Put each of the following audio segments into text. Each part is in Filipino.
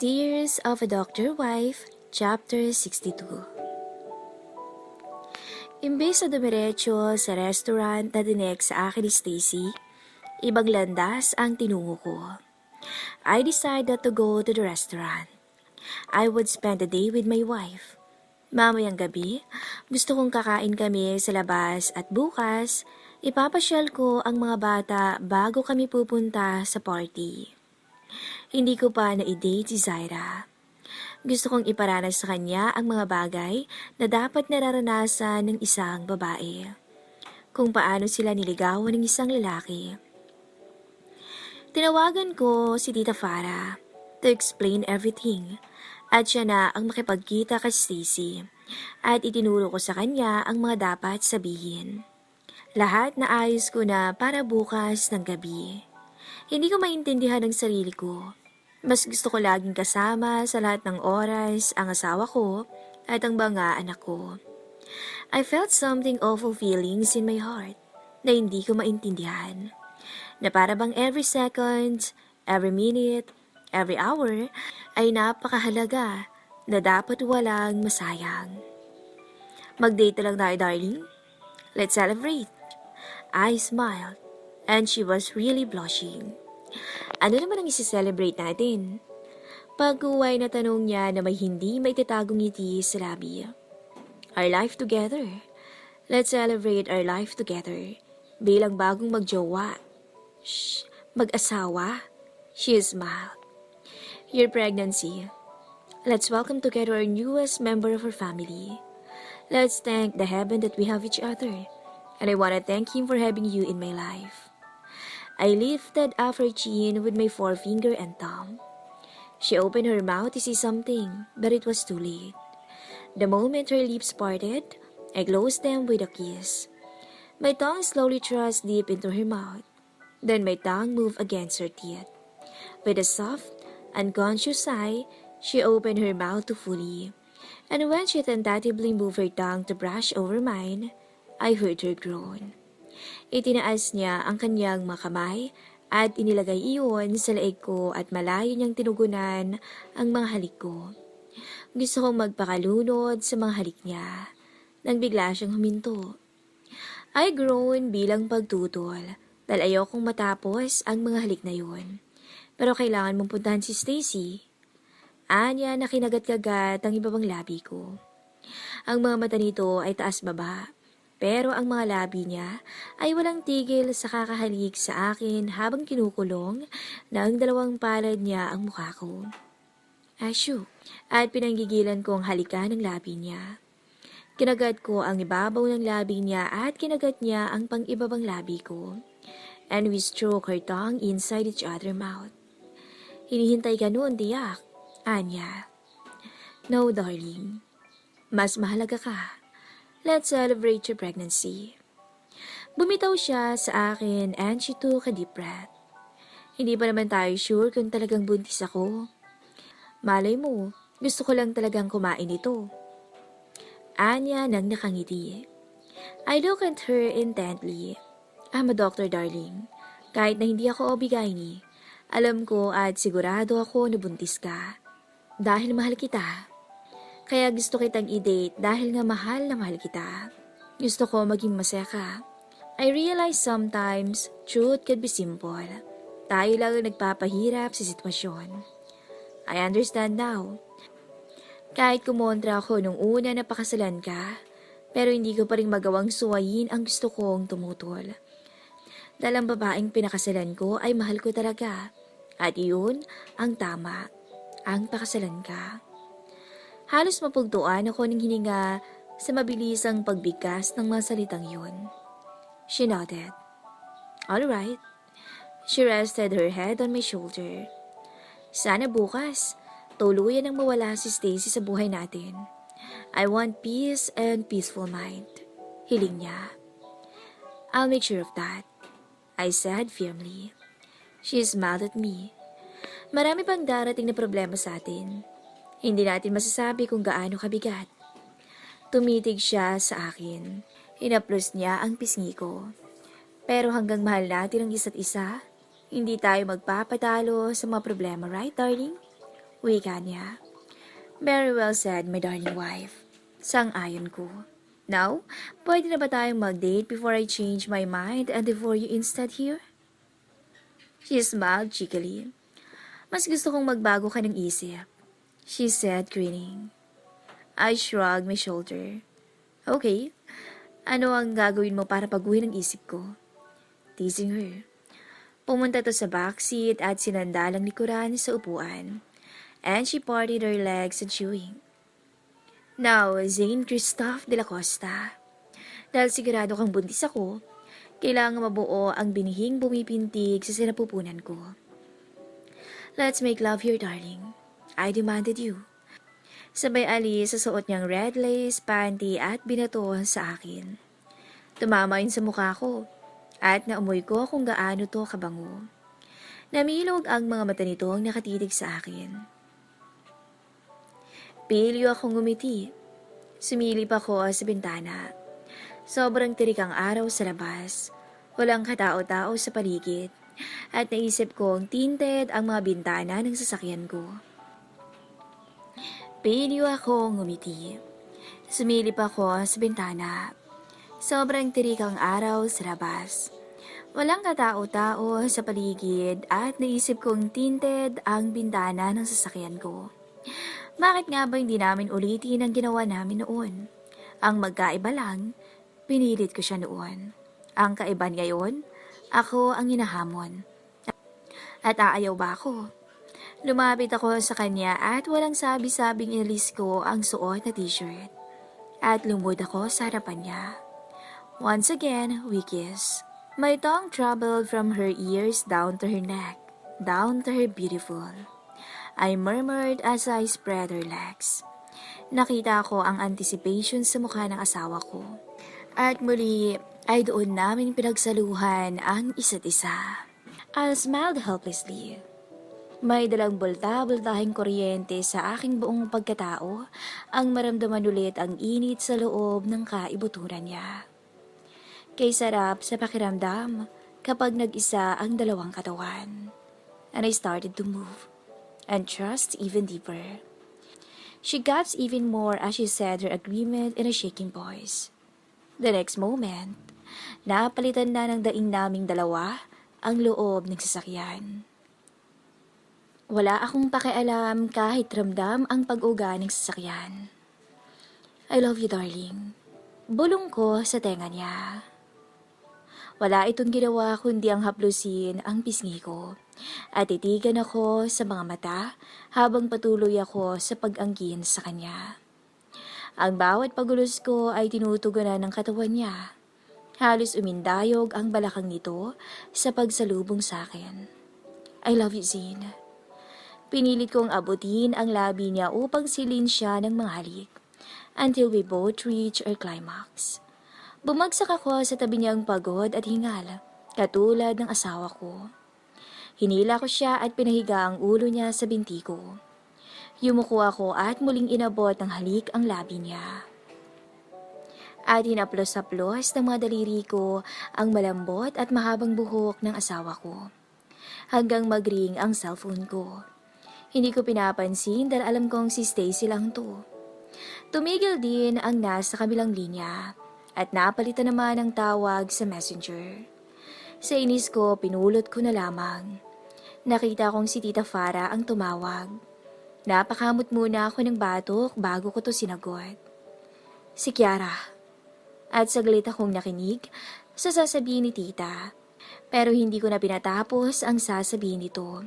Tears of a Doctor Wife, Chapter 62 Imbes na dumiretso sa restaurant na dinek sa akin ni Stacy, ibang landas ang tinungo ko. I decided to go to the restaurant. I would spend the day with my wife. Mamayang gabi, gusto kong kakain kami sa labas at bukas, ipapasyal ko ang mga bata bago kami pupunta sa party. Hindi ko pa na-date si Zaira. Gusto kong iparanas sa kanya ang mga bagay na dapat nararanasan ng isang babae. Kung paano sila niligawan ng isang lalaki. Tinawagan ko si Tita Farah to explain everything at siya na ang makipagkita kay Stacy at itinuro ko sa kanya ang mga dapat sabihin. Lahat na ayos ko na para bukas ng gabi. Hindi ko maintindihan ang sarili ko. Mas gusto ko laging kasama sa lahat ng oras ang asawa ko at ang mga anak ko. I felt something awful feelings in my heart na hindi ko maintindihan. Na para bang every second, every minute, every hour ay napakahalaga na dapat walang masayang. Mag-date lang tayo, darling. Let's celebrate. I smiled and she was really blushing. Ano naman ang isi-celebrate natin? Pag-uway na tanong niya na may hindi may tatagong ngiti sa labi. Our life together. Let's celebrate our life together. Bilang bagong magjowa. Shh, mag-asawa. She smiled. Your pregnancy. Let's welcome together our newest member of our family. Let's thank the heaven that we have each other. And I want to thank him for having you in my life. I lifted up her chin with my forefinger and thumb. She opened her mouth to say something, but it was too late. The moment her lips parted, I closed them with a kiss. My tongue slowly thrust deep into her mouth. Then my tongue moved against her teeth. With a soft, unconscious sigh, she opened her mouth to fully. And when she tentatively moved her tongue to brush over mine, I heard her groan. Itinaas niya ang kanyang mga kamay at inilagay iyon sa leeg ko at malayo niyang tinugunan ang mga halik ko. Gusto kong magpakalunod sa mga halik niya nang bigla siyang huminto. I groan bilang pagtutol dahil ayokong matapos ang mga halik na yun. Pero kailangan mong puntahan si Stacy. Anya na kinagat-kagat ang ibabang labi ko. Ang mga mata nito ay taas-baba pero ang mga labi niya ay walang tigil sa kakahalik sa akin habang kinukulong na ang dalawang palad niya ang mukha ko. Asyo, at pinanggigilan ko ang halika ng labi niya. Kinagat ko ang ibabaw ng labi niya at kinagat niya ang pang-ibabang labi ko. And we stroke her tongue inside each other mouth. Hinihintay ka noon, tiyak. Anya. No, darling. Mas mahalaga ka. Let's celebrate your pregnancy. Bumitaw siya sa akin and she took a deep breath. Hindi pa naman tayo sure kung talagang buntis ako. Malay mo, gusto ko lang talagang kumain ito. Anya nang nakangiti. I look at her intently. I'm a doctor, darling. Kahit na hindi ako obigayni, alam ko at sigurado ako na buntis ka. Dahil mahal kita. Kaya gusto kitang i-date dahil nga mahal na mahal kita. Gusto ko maging masaya ka. I realize sometimes, truth can be simple. Tayo lang ang nagpapahirap sa sitwasyon. I understand now. Kahit kumontra ako nung una na pakasalan ka, pero hindi ko pa rin magawang suwayin ang gusto kong tumutol. Dahil ang babaeng pinakasalan ko ay mahal ko talaga. At iyon ang tama. Ang pakasalan ka. Halos mapugtuan ako ng hininga sa mabilisang pagbigkas ng mga salitang yun. She nodded. All right. She rested her head on my shoulder. Sana bukas, tuluyan ang mawala si Stacy sa buhay natin. I want peace and peaceful mind. Hiling niya. I'll make sure of that. I said firmly. She smiled at me. Marami pang darating na problema sa atin. Hindi natin masasabi kung gaano kabigat. Tumitig siya sa akin. Hinaplos niya ang pisngi ko. Pero hanggang mahal natin ang isa't isa, hindi tayo magpapatalo sa mga problema, right, darling? Wika niya. Very well said, my darling wife. Sang-ayon ko. Now, pwede na ba tayong mag-date before I change my mind and devour you instead here? She smiled cheekily. Mas gusto kong magbago ka ng isip. She said, grinning. I shrugged my shoulder. Okay, ano ang gagawin mo para paguhin ang isip ko? Teasing her. Pumunta to sa backseat at sinandalang likuran sa upuan. And she parted her legs and chewing. Now, Zane Christoph de la Costa. Dahil sigurado kang buntis ako, kailangan mabuo ang binihing bumipintig sa sinapupunan ko. Let's make love here, darling. I demanded you. Sabay alis sa suot niyang red lace, panty at binato sa akin. Tumama sa mukha ko at naamoy ko kung gaano to kabango. Namilog ang mga mata nitong nakatitig sa akin. Pilyo akong ngumiti. Sumilip ako sa bintana. Sobrang tirik ang araw sa labas. Walang katao-tao sa paligid. At naisip kong tinted ang mga bintana ng sasakyan ko. Pilyo ako ngumiti. Sumilip ako sa bintana. Sobrang tirik ang araw sa labas. Walang katao-tao sa paligid at naisip kong tinted ang bintana ng sasakyan ko. Bakit nga ba hindi namin ulitin ang ginawa namin noon? Ang magkaiba lang, pinilit ko siya noon. Ang kaiban ngayon, ako ang hinahamon. At aayaw ba ako? Lumapit ako sa kanya at walang sabi-sabing inalis ko ang suot na t-shirt. At lumod ako sa harapan niya. Once again, we kiss. My tongue traveled from her ears down to her neck, down to her beautiful. I murmured as I spread her legs. Nakita ko ang anticipation sa mukha ng asawa ko. At muli ay doon namin pinagsaluhan ang isa't isa. I smiled helplessly. May dalang bulta-bultahing kuryente sa aking buong pagkatao ang maramdaman ulit ang init sa loob ng kaibuturan niya. Kay sarap sa pakiramdam kapag nag-isa ang dalawang katawan. And I started to move and trust even deeper. She gasped even more as she said her agreement in a shaking voice. The next moment, napalitan na ng daing naming dalawa ang loob ng sasakyan. Wala akong pakialam kahit ramdam ang pag-uga ng sasakyan. I love you, darling. Bulong ko sa tenga niya. Wala itong ginawa kundi ang haplusin ang pisngi ko at titigan ako sa mga mata habang patuloy ako sa pag-anggin sa kanya. Ang bawat pagulos ko ay tinutugunan ng katawan niya. Halos umindayog ang balakang nito sa pagsalubong sa akin. I love you, Zane. Pinilit kong abutin ang labi niya upang silin siya ng mga halik until we both reach our climax. Bumagsak ako sa tabi niyang pagod at hingal, katulad ng asawa ko. Hinila ko siya at pinahiga ang ulo niya sa binti ko. Yumuko ako at muling inabot ng halik ang labi niya. At hinaplos-haplos ng mga daliri ko ang malambot at mahabang buhok ng asawa ko. Hanggang magring ang cellphone ko. Hindi ko pinapansin dahil alam kong si Stacy lang to. Tumigil din ang nasa kabilang linya at napalitan naman ang tawag sa messenger. Sa inis ko, pinulot ko na lamang. Nakita kong si Tita Farah ang tumawag. Napakamot muna ako ng batok bago ko to sinagot. Si Kiara. At saglit akong nakinig sa sasabihin ni Tita. Pero hindi ko na pinatapos ang sasabihin nito.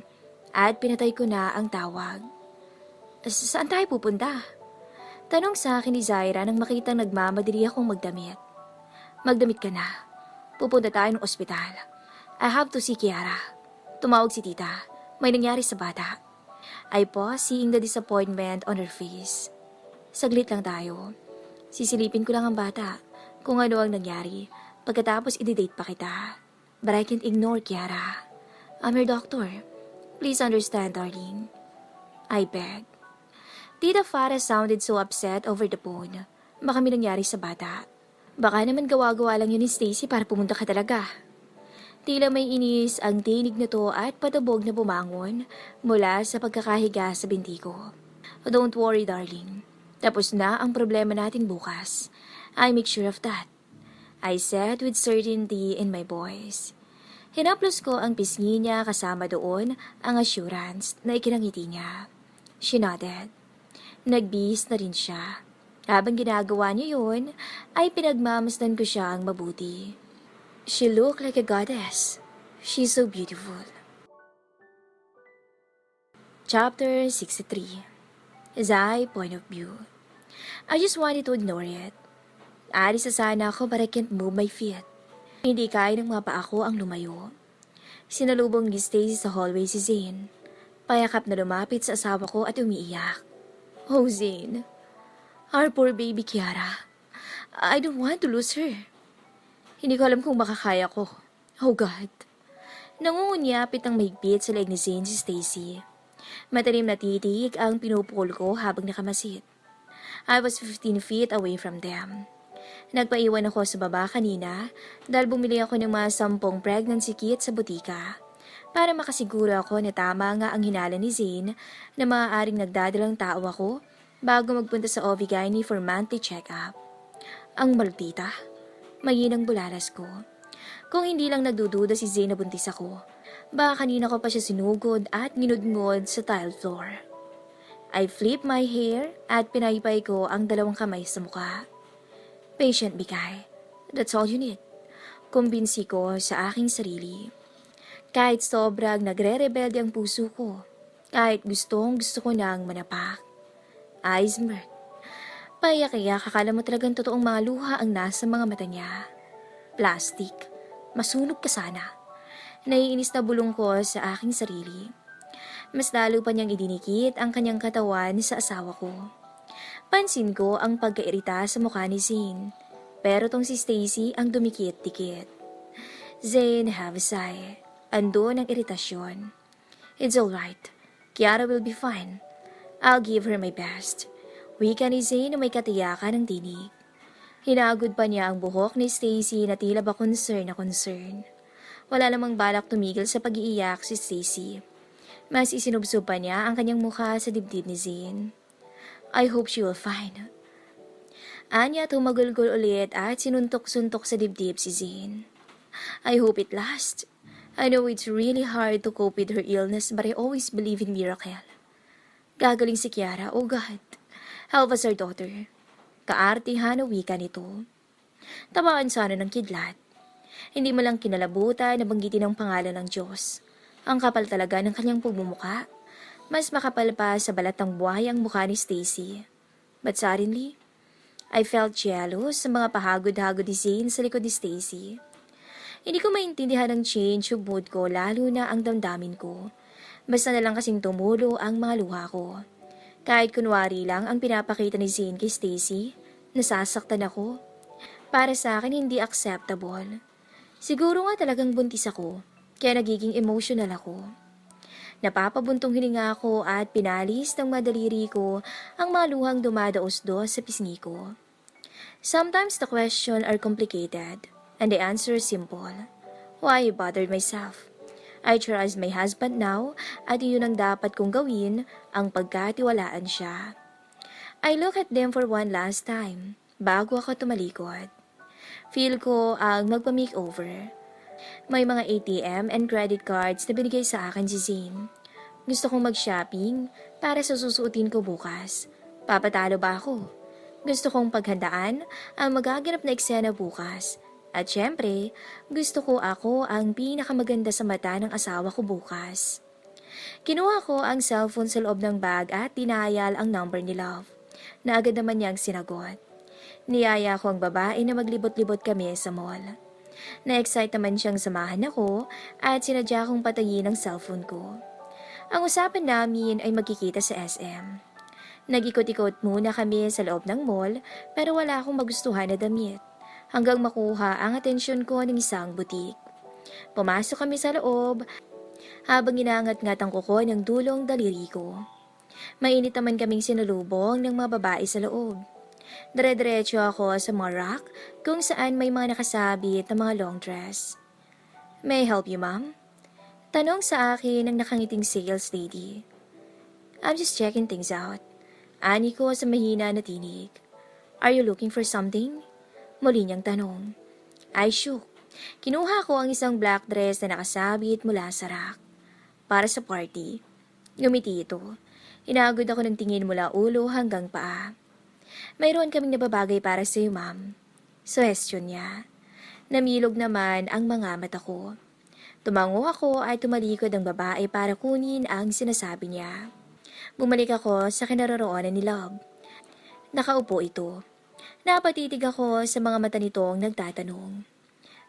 At pinatay ko na ang tawag. "Sa- Saan tayo pupunta? Tanong sa akin ni Zaira nang makitang nagmamadali akong magdamit. Magdamit ka na. Pupunta tayo ng ospital. I have to see Kiara. Tumawag si tita. May nangyari sa bata. I pause seeing the disappointment on her face. Saglit lang tayo. Sisilipin ko lang ang bata kung ano ang nangyari. Pagkatapos i-date pa kita. But I can't ignore Kiara. I'm your doctor. Please understand, darling. I beg. Tita Farah sounded so upset over the phone. Baka may nangyari sa bata. Baka naman gawa-gawa lang yun ni Stacy para pumunta ka talaga. Tila may inis ang tinig na to at patabog na bumangon mula sa pagkakahiga sa binti ko. Don't worry, darling. Tapos na ang problema natin bukas. I make sure of that. I said with certainty in my voice. Hinaplos ko ang pisngi niya kasama doon ang assurance na ikinangiti niya. She nodded. Nagbihis na rin siya. Habang ginagawa niya yun, ay pinagmamasdan ko siya ang mabuti. She looked like a goddess. She's so beautiful. Chapter 63 Zai Point of View I just wanted to ignore it. Alis na sana ako but I can't move my feet. Hindi kaya ng mga paa ko ang lumayo. Sinalubong ni Stacy sa hallway si Zane. Payakap na lumapit sa asawa ko at umiiyak. Oh, Zane. Our poor baby Kiara. I don't want to lose her. Hindi ko alam kung makakaya ko. Oh God. Nangungunyapit ang mahigpit sa leg ni Zane si Stacy. Matalim na titig ang pinupukol ko habang nakamasid. I was 15 feet away from them. Nagpaiwan ako sa baba kanina dahil bumili ako ng mga sampung pregnancy kit sa butika para makasiguro ako na tama nga ang hinala ni Zane na maaaring nagdadalang tao ako bago magpunta sa OB-GYN for monthly check-up. Ang maldita. Mayinang bulalas ko. Kung hindi lang nagdududa si Zane na buntis ako, baka kanina ko pa siya sinugod at nginudngod sa tile floor. I flip my hair at pinaypay ko ang dalawang kamay sa mukha. Patient bigay. That's all you need. Kumbinsi ko sa aking sarili. Kahit sobrang nagre-rebelde ang puso ko, kahit gustong gusto ko nang manapak. Eyes smirked. Payak-iyak akala mo talagang totoong mga luha ang nasa mga mata niya. Plastic. Masunog ka sana. Naiinis na bulong ko sa aking sarili. Mas lalo pa niyang idinikit ang kanyang katawan sa asawa ko. Pansin ko ang pagkairita sa mukha ni Zane. Pero tong si Stacy ang dumikit-dikit. Zane have a sigh. Andun ang iritasyon. It's alright. Kiara will be fine. I'll give her my best. Wika ni Zane na may katiyakan ng tinig. Hinagod pa niya ang buhok ni Stacy na tila ba concern na concern. Wala namang balak tumigil sa pag-iiyak si Stacy. Mas isinubsob pa niya ang kanyang mukha sa dibdib ni Zane. I hope she will find. Anya tumagulgol ulit at sinuntok-suntok sa dibdib si Zane. I hope it lasts. I know it's really hard to cope with her illness but I always believe in miracle. Gagaling si Kiara, oh God. Our daughter. Kaartihan na wika nito. Tabaan sana ng kidlat. Hindi mo lang kinalabutan na banggitin ang pangalan ng Diyos. Ang kapal talaga ng kanyang pagmumuka. Mas makapal pa sa balat ng buhay ang mukha ni Stacy. But suddenly, I felt jealous sa mga pahagod-hagod ni Zane sa likod ni Stacy. Hindi ko maintindihan ang change yung mood ko lalo na ang damdamin ko. Basta na lang kasing tumulo ang mga luha ko. Kahit kunwari lang ang pinapakita ni Zane kay Stacy, nasasaktan ako. Para sa akin hindi acceptable. Siguro nga talagang buntis ako, kaya nagiging emotional ako. Napapabuntong hininga ako at pinalis ng madaliri ko ang mga luhang dumadaos-dos sa pisngi ko. Sometimes the question are complicated and the answer is simple. Why bother myself? I trust my husband now at yun ang dapat kong gawin ang pagkatiwalaan siya. I look at them for one last time bago ako tumalikod. Feel ko ang magpa-makeover. May mga ATM and credit cards na binigay sa akin si Zane. Gusto kong mag-shopping para sa susuotin ko bukas. Papatalo ba ako? Gusto kong paghandaan ang magaganap na eksena bukas. At syempre, gusto ko ako ang pinakamaganda sa mata ng asawa ko bukas. Kinuha ko ang cellphone sa loob ng bag at dinayal ang number ni Love, na agad naman niyang sinagot. Niyaya ko ang babae na maglibot-libot kami sa mall. Na-excite naman siyang samahan ako at sinadya kong patayin ang cellphone ko. Ang usapan namin ay magkikita sa SM. Nag-ikot-ikot muna kami sa loob ng mall pero wala akong magustuhan na damit hanggang makuha ang atensyon ko ng isang butik. Pumasok kami sa loob habang inaangat-ngat ang kuko ng dulong daliri ko. Mainit naman kaming sinalubong ng mga babae sa loob. Dire-diretso ako sa mga rack kung saan may mga nakasabit na mga long dress. May help you, ma'am? Tanong sa akin ng nakangiting sales lady. I'm just checking things out. Ani ko sa mahina na tinig. Are you looking for something? Muli niyang tanong. I shook. Kinuha ko ang isang black dress na nakasabit mula sa rack. Para sa party. Ngumiti ito. Inagod ako ng tingin mula ulo hanggang paa. Mayroon kaming nababagay para sa iyo, ma'am. Suhestyon niya. Namilog naman ang mga mata ko. Tumango ako at tumalikod ang babae para kunin ang sinasabi niya. Bumalik ako sa kinaroroonan ni Love. Nakaupo ito. Napatitig ako sa mga mata nitong nagtatanong.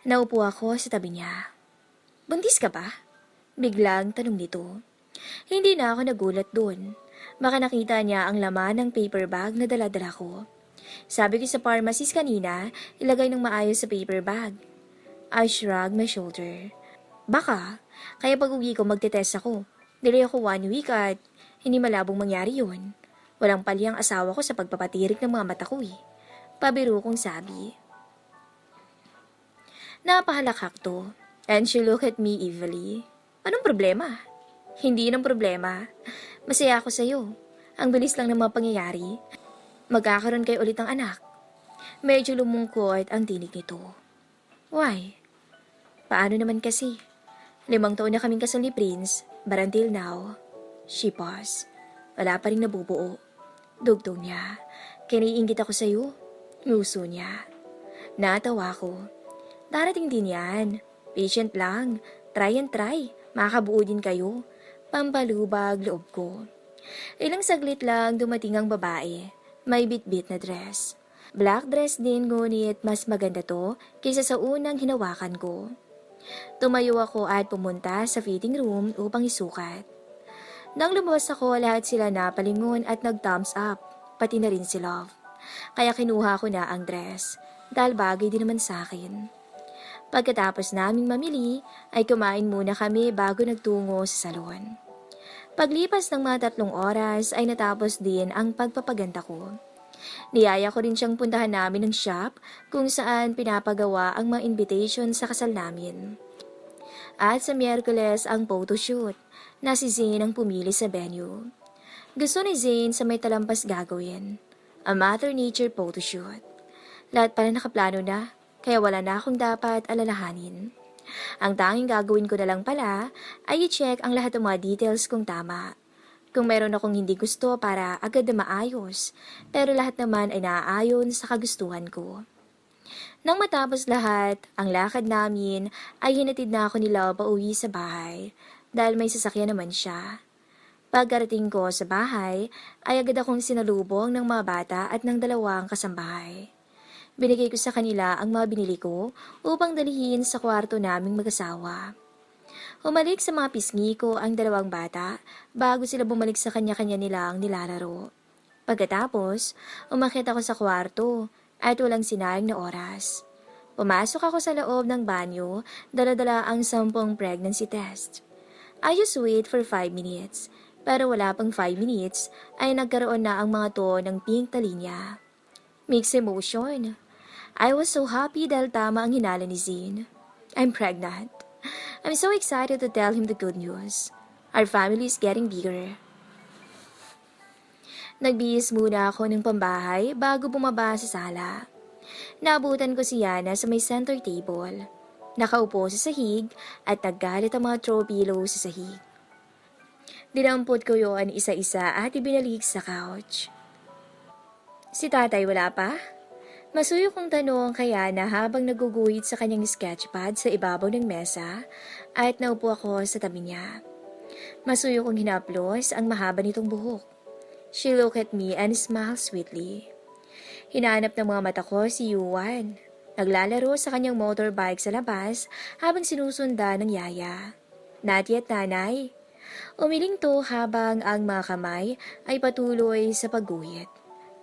Naupo ako sa tabi niya. Buntis ka ba? Biglang tanong nito. Hindi na ako nagulat doon. Baka niya ang laman ng paper bag na daladala ko. Sabi ko sa pharmacist kanina, ilagay ng maayos sa paper bag. I shrugged my shoulder. Baka, kaya pag uwi ko magtetest ako. Delay ako one week at hindi malabong mangyari yun. Walang pali ang asawa ko sa pagpapatirik ng mga mata ko eh. Pabiro kong sabi. Napahalakak to. And she looked at me evilly. Anong problema? Hindi ng problema. Masaya ako sa'yo. Ang bilis lang ng mga pangyayari. Magkakaroon kayo ulit ng anak. Medyo lumungkot ang tinig nito. Why? Paano naman kasi? Limang taon na kaming kasal Prince, but until now, she paused. Wala pa rin nabubuo. Dugtong niya. Kiniingit ako sa'yo. Nguso niya. Natawa ko. Darating din yan. Patient lang. Try and try. Makabuo din kayo. Pampalubag loob ko. Ilang saglit lang dumating ang babae. May bitbit na dress. Black dress din ngunit mas maganda to kaysa sa unang hinawakan ko. Tumayo ako at pumunta sa fitting room upang isukat. Nang lumabas ako, lahat sila napalingon at nag-thumbs up, pati na rin si Love. Kaya kinuha ko na ang dress, dahil bagay din naman sa akin. Pagkatapos naming mamili, ay kumain muna kami bago nagtungo sa salon. Paglipas ng mga tatlong oras ay natapos din ang pagpapaganda ko. Niyaya ko rin siyang puntahan namin ng shop kung saan pinapagawa ang mga invitation sa kasal namin. At sa Miyerkules ang photoshoot na si Zane ang pumili sa venue. Gusto ni Zane sa may talampas gagawin. A Mother Nature photoshoot. Lahat pala nakaplano na, kaya wala na akong dapat alalahanin. Ang tanging gagawin ko na lang pala ay i-check ang lahat ng mga details kung tama. Kung meron akong hindi gusto para agad na maayos, pero lahat naman ay naaayon sa kagustuhan ko. Nang matapos lahat, ang lakad namin ay hinatid na ako nila pauwi sa bahay dahil may sasakyan naman siya. Pagkarating ko sa bahay, ay agad akong sinalubong ng mga bata at ng dalawang kasambahay. Binigay ko sa kanila ang mga binili ko upang dalihin sa kwarto naming mag-asawa. Humalik sa mga pisngi ko ang dalawang bata bago sila bumalik sa kanya-kanya nilang nilalaro. Pagkatapos, umakit ako sa kwarto at walang sinayang na oras. Pumasok ako sa loob ng banyo, daladala ang sampung pregnancy test. I just wait for 5 minutes, pero wala pang 5 minutes ay nagkaroon na ang mga to ng pink na linya. Mixed emotion. I was so happy dahil tama ang hinala ni Zane. I'm pregnant. I'm so excited to tell him the good news. Our family is getting bigger. Nagbihis muna ako ng pambahay bago bumaba sa sala. Naabutan ko si Yana sa may center table. Nakaupo sa sahig at naggalit ang mga throw pillow sa sahig. Dinampot ko yon isa-isa at ibinalik sa couch. Si tatay wala pa? Masuyo kong tanong kaya na habang naguguhit sa kanyang sketchpad sa ibabaw ng mesa at naupo ako sa tabi niya. Masuyo kong hinaplos ang mahaba nitong buhok. She looked at me and smiled sweetly. Hinahanap ng mga mata ko si Yuan. Naglalaro sa kanyang motorbike sa labas habang sinusunda ng yaya. Not yet, nanay. Umiling to habang ang mga kamay ay patuloy sa pagguhit.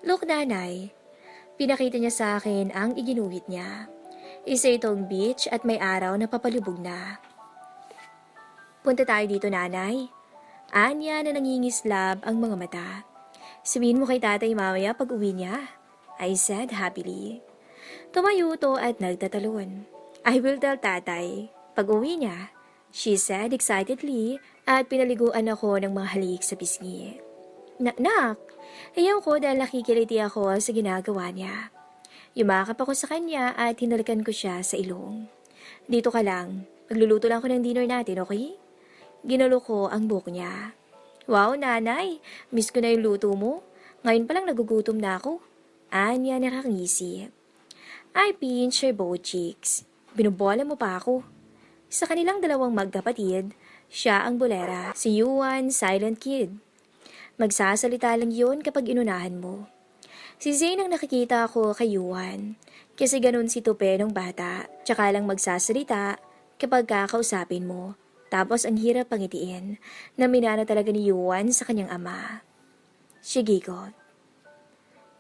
Look, nanay. Pinakita niya sa akin ang iginuhit niya. Isa itong beach at may araw na papalubog na. Punta tayo dito, nanay. Anya na nangingislab ang mga mata. Sabihin mo kay tatay mamaya pag uwi niya. I said happily. Tumayo to at nagtatalon. I will tell tatay. Pag uwi niya, she said excitedly at pinaliguan ako ng mga halik sa pisngi. Na nak, ayaw ko dahil nakikiliti ako sa ginagawa niya. Yumakap ako sa kanya at hinalikan ko siya sa ilong. Dito ka lang, magluluto lang ako ng dinner natin, okay? Ginulo ko ang buhok niya. Wow, nanay, miss ko na yung luto mo. Ngayon pa lang nagugutom na ako. Anya nakangisi. I pinch her both cheeks. Binubola mo pa ako. Sa kanilang dalawang magkapatid, siya ang bolera, si Yuan, silent kid. Magsasalita lang yun kapag inunahan mo. Si Zane ang nakikita ko kay Yuan. Kasi ganun si Tupe nung bata. Tsaka lang magsasalita kapag kakausapin mo. Tapos ang hirap pangitiin na minana talaga ni Yuan sa kanyang ama. Shigigot.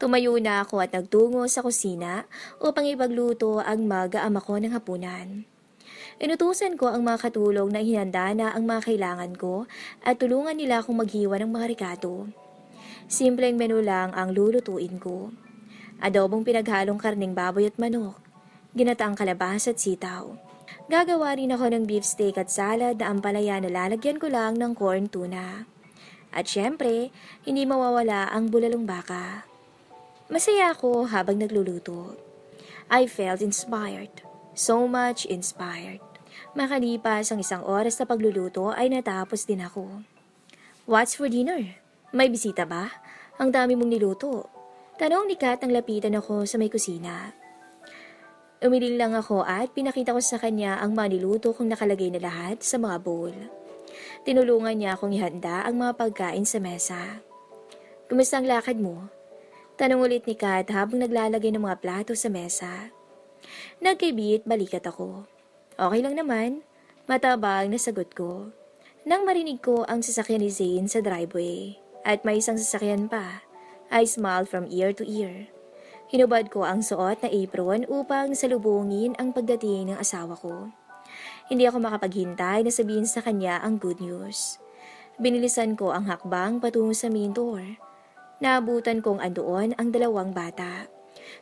Tumayo na ako at nagtungo sa kusina upang ipagluto ang mag-aama ko ng hapunan. Inutusan ko ang mga katulong na hinanda na ang mga kailangan ko at tulungan nila akong maghiwa ng mga rikato. Simpleng menu lang ang lulutuin ko. Adobong pinaghalong karning baboy at manok, ginataang kalabas at sitaw. Gagawa rin ako ng beef steak at salad na ampalaya na lalagyan ko lang ng corn tuna. At syempre, hindi mawawala ang bulalong baka. Masaya ako habang nagluluto. I felt inspired. So much inspired. Makalipas ang isang oras na pagluluto ay natapos din ako. What's for dinner? May bisita ba? Ang dami mong niluto. Tanong ni Kat nang lapitan ako sa may kusina. Umiling lang ako at pinakita ko sa kanya ang mga niluto kong nakalagay na lahat sa mga bowl. Tinulungan niya akong ihanda ang mga pagkain sa mesa. Kumusta ang lakad mo? Tanong ulit ni Kat habang naglalagay ng mga plato sa mesa. Nagkibit balikat ako. Okay lang naman. Matabang na sagot ko. Nang marinig ko ang sasakyan ni Zane sa driveway at may isang sasakyan pa, I smiled from ear to ear. Hinubad ko ang suot na apron upang salubungin ang pagdating ng asawa ko. Hindi ako makapaghintay na sabihin sa kanya ang good news. Binilisan ko ang hakbang patungo sa main door. Naabutan kong andoon ang dalawang bata.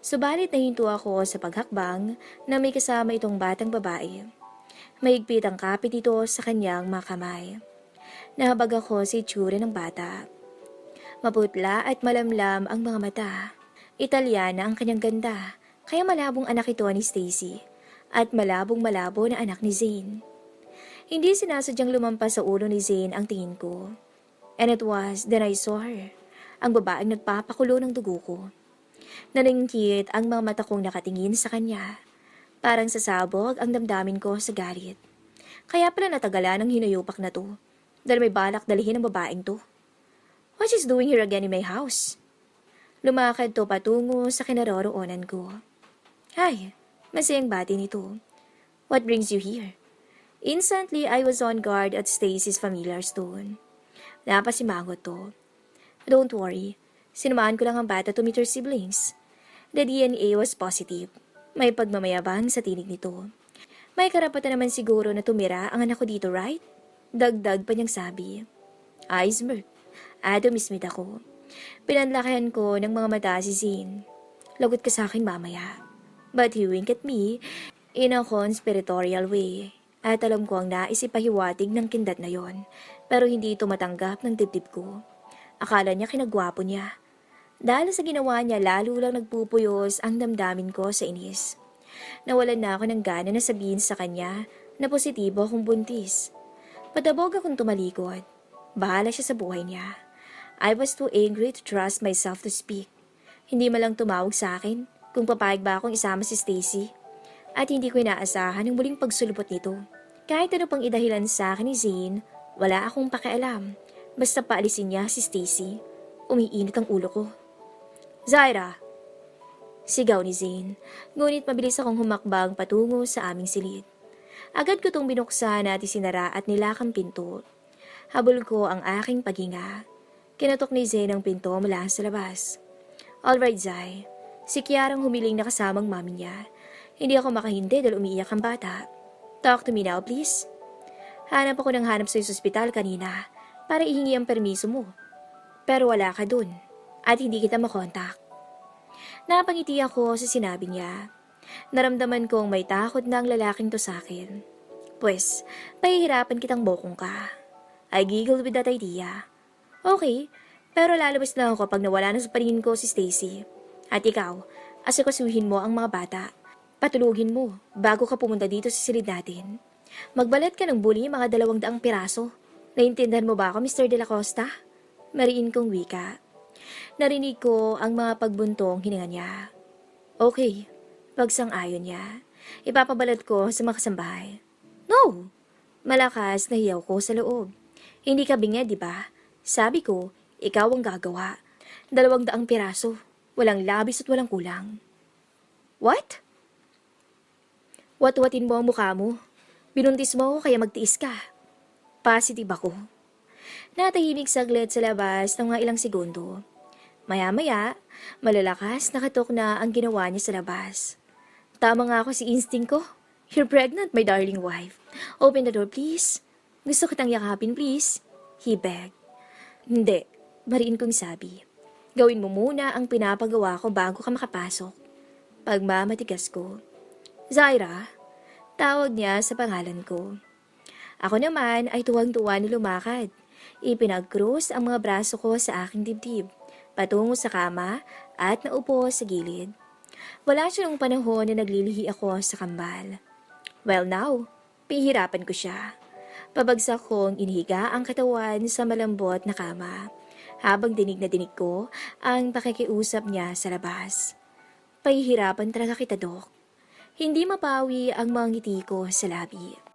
Subalit nahinto ako sa paghakbang na may kasama itong batang babae. Mahigpit ang kapit ito sa kanyang mga kamay. Nahabag ako sa itsura ng bata. Maputla at malamlam ang mga mata. Italyana ang kanyang ganda, kaya malabong anak ito ni Stacy at malabong malabo na anak ni Zane. Hindi sinasadyang lumampas sa ulo ni Zane ang tingin ko. And it was then I saw her, ang babaeng nagpapakulo ng dugo ko. Naningkit ang mga mata kong nakatingin sa kanya. Parang sasabog ang damdamin ko sa galit. Kaya pala natagalan ang hinayupak na to. Dahil may balak dalihin ang babaeng to. What she's doing here again in my house? Lumakad to patungo sa kinaroroonan ko. Hi, masayang bati nito. What brings you here? Instantly, I was on guard at Stacy's familiar stone. Napasimangot to. Don't worry, sinamahan ko lang ang bata to meet her siblings. The DNA was positive. May pagmamayabang sa tinig nito. May karapatan naman siguro na tumira ang anak ko dito, right? Dagdag pa niyang sabi. Iceberg. Adam Smith ako. Pinanlakihan ko ng mga mata si Zane. Lagot ka sa akin mamaya. But he winked at me in a conspiratorial way. At alam ko ang naisipahiwatig ng kindat na yon. Pero hindi ito matanggap ng dibdib ko. Akala niya kinagwapo niya. Dahil sa ginawa niya, lalo lang nagpupuyos ang damdamin ko sa inis. Nawalan na ako ng gana na sabihin sa kanya na positibo akong buntis. Patabog akong tumalikod. Bahala siya sa buhay niya. I was too angry to trust myself to speak. Hindi malang tumawag sa akin kung papayag ba akong isama si Stacy. At hindi ko inaasahan ang muling pagsulupot nito. Kahit ano pang idahilan sa akin ni Zane, wala akong pakialam. Basta paalisin niya si Stacy. Umiinit ang ulo ko. Zaira! Sigaw ni Zane, ngunit mabilis akong humakbang patungo sa aming silid. Agad ko tong binuksan at isinara at nilakang pinto. Habol ko ang aking paghinga. Kinatok ni Zane ang pinto mula sa labas. Alright, Zay. Si Kiarang humiling na kasamang mami niya. Hindi ako makahindi dahil umiiyak ang bata. Talk to me now, please. Hanap ako ng hanap sa ospital kanina para ihingi ang permiso mo. Pero wala ka dun at hindi kita makontak. Napangiti ako sa sinabi niya. Naramdaman kong may takot na ang lalaking to sa akin. Pwes, pahihirapan kitang bokong ka. I giggled with that idea. Okay, pero lalabas lang ako pag nawala na sa paningin ko si Stacy. At ikaw, asikasuhin mo ang mga bata. Patulugin mo bago ka pumunta dito sa silid natin. Magbalat ka ng bully mga dalawang daang piraso. Naintindihan mo ba ako, Mr. De La Costa? Mariin kong wika. Narinig ko ang mga pagbuntong hininga niya. Okay, pagsang-ayon niya. Ipapabalat ko sa mga kasambahay. No! Malakas na hiyaw ko sa loob. Hindi ka bingi, di ba? Sabi ko, ikaw ang gagawa. Dalawang daang piraso. Walang labis at walang kulang. What? Wat-watin mo ang mukha mo. Binuntis mo ako kaya magtiis ka. Positive ako. Natahimik saglit sa labas ng mga ilang segundo. Maya-maya, malalakas nakatok na ang ginawa niya sa labas. Tama nga ako si instinct ko. You're pregnant, my darling wife. Open the door, please. Gusto kitang yakapin, please. He begged. Hindi, mariin kong sabi. Gawin mo muna ang pinapagawa ko bago ka makapasok. Pagmamatigas ko. Zaira, tawag niya sa pangalan ko. Ako naman ay tuwang-tuwa na lumakad. Ipinag-cross ang mga braso ko sa aking dibdib, patungo sa kama at naupo sa gilid. Wala siya nung panahon na naglilihi ako sa kambal. Well now, pihirapan ko siya. Pabagsak kong inihiga ang katawan sa malambot na kama, habang dinig na dinig ko ang pakikiusap niya sa labas. Pahihirapan talaga kita, Dok. Hindi mapawi ang mga ngiti ko sa labi.